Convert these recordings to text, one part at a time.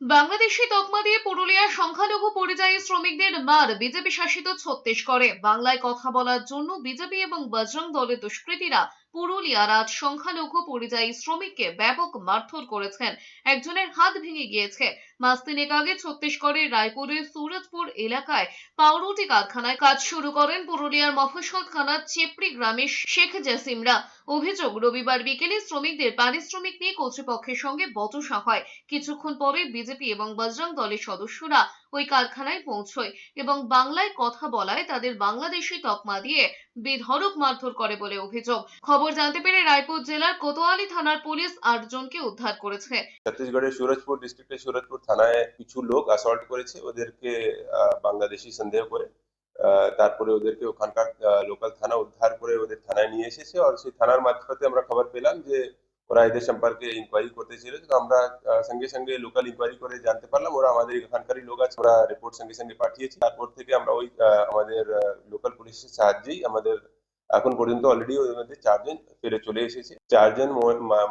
বাংলাদেশি তকমা দিয়ে পুরুলিয়ার সংখ্যালঘু পরিযায়ী শ্রমিকদের মার বিজেপি শাসিত ছত্তিশগড়ে। বাংলায় কথা বলার জন্য বিজেপি এবং বজরং দলের দুষ্কৃতীরা পুরুলিয়ার আজ সংখ্যালঘু পরিযায়ী শ্রমিককে ব্যাপক মারধর করেছেন। একজনের হাত ভেঙে গিয়েছে। মাস তিনেক আগে ছত্তিশগড়ের রায়পুরের সুরজপুর এলাকায় পাউরুটি কারখানায় কাজ শুরু করেন পুরুলিয়ার মফস্বল থানার চেপড়ি গ্রামের শেখ জাসিমরা। অভিযোগ, রবিবার বিকেলে শ্রমিকদের পারিশ্রমিক নিয়ে কর্তৃপক্ষের সঙ্গে বচসা হয়। কিছুক্ষণ পরে বিজেপি এবং বজরং দলের সদস্যরা ওই কারখানায় পৌঁছয় এবং বাংলায় কথা বলায় তাদের বাংলাদেশি তকমা দিয়ে বেধড়ক মারধর করে বলে অভিযোগ। খবর জানতে পেরে রায়পুর জেলার কোতোয়ালি থানার পুলিশ আটজনকে উদ্ধার করেছে। ছত্তিশগড়ের সুরজপুর ডিস্ট্রিক্টের সুরজপুর থানায় কিছু লোক অ্যাসল্ট করেছে। ওদেরকে বাংলাদেশি সন্দেহ করে তারপরে ওদেরকে ওখানকার লোকাল থানা উদ্ধার করে ওদের থানায় নিয়ে এসেছে। আর সেই থানার মারফতে আমরা খবর পেলাম যে ওরা এদের সম্পর্কে ইনকোয়ারি করতে ছিল, তো আমরা সঙ্গে সঙ্গে লোকাল ইনকোয়ারি করে জানতে পারলাম। ওরা আমাদের এখানকারই লোক আছে, ওরা রিপোর্ট সঙ্গে সঙ্গে পাঠিয়েছি। তারপর থেকে আমরা ওই আমাদের লোকাল পুলিশের সাহায্যেই আমাদের এখন পর্যন্ত অলরেডি ওদের মধ্যে চারজন ফিরে চলে এসেছে। চারজন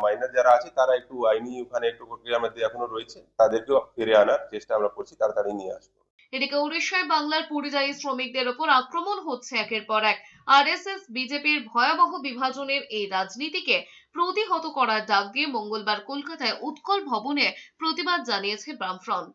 মাইনার যারা আছে, তারা একটু আইনি ওখানে একটু প্রক্রিয়ার মধ্যে এখনও রয়েছে। তাদেরকেও ফিরে আনার চেষ্টা আমরা করছি তাড়াতাড়ি নিয়ে আসব। এদিকে উড়িষ্যায় বাংলার পরিযায়ী শ্রমিকদের ওপর আক্রমণ হচ্ছে একের পর এক। আরএসএস, বিজেপির ভয়াবহ বিভাজনের এই রাজনীতিকে প্রতিহত করার ডাক দিয়ে মঙ্গলবার কলকাতায় উৎকল ভবনে প্রতিবাদ জানিয়েছে বামফ্রন্ট।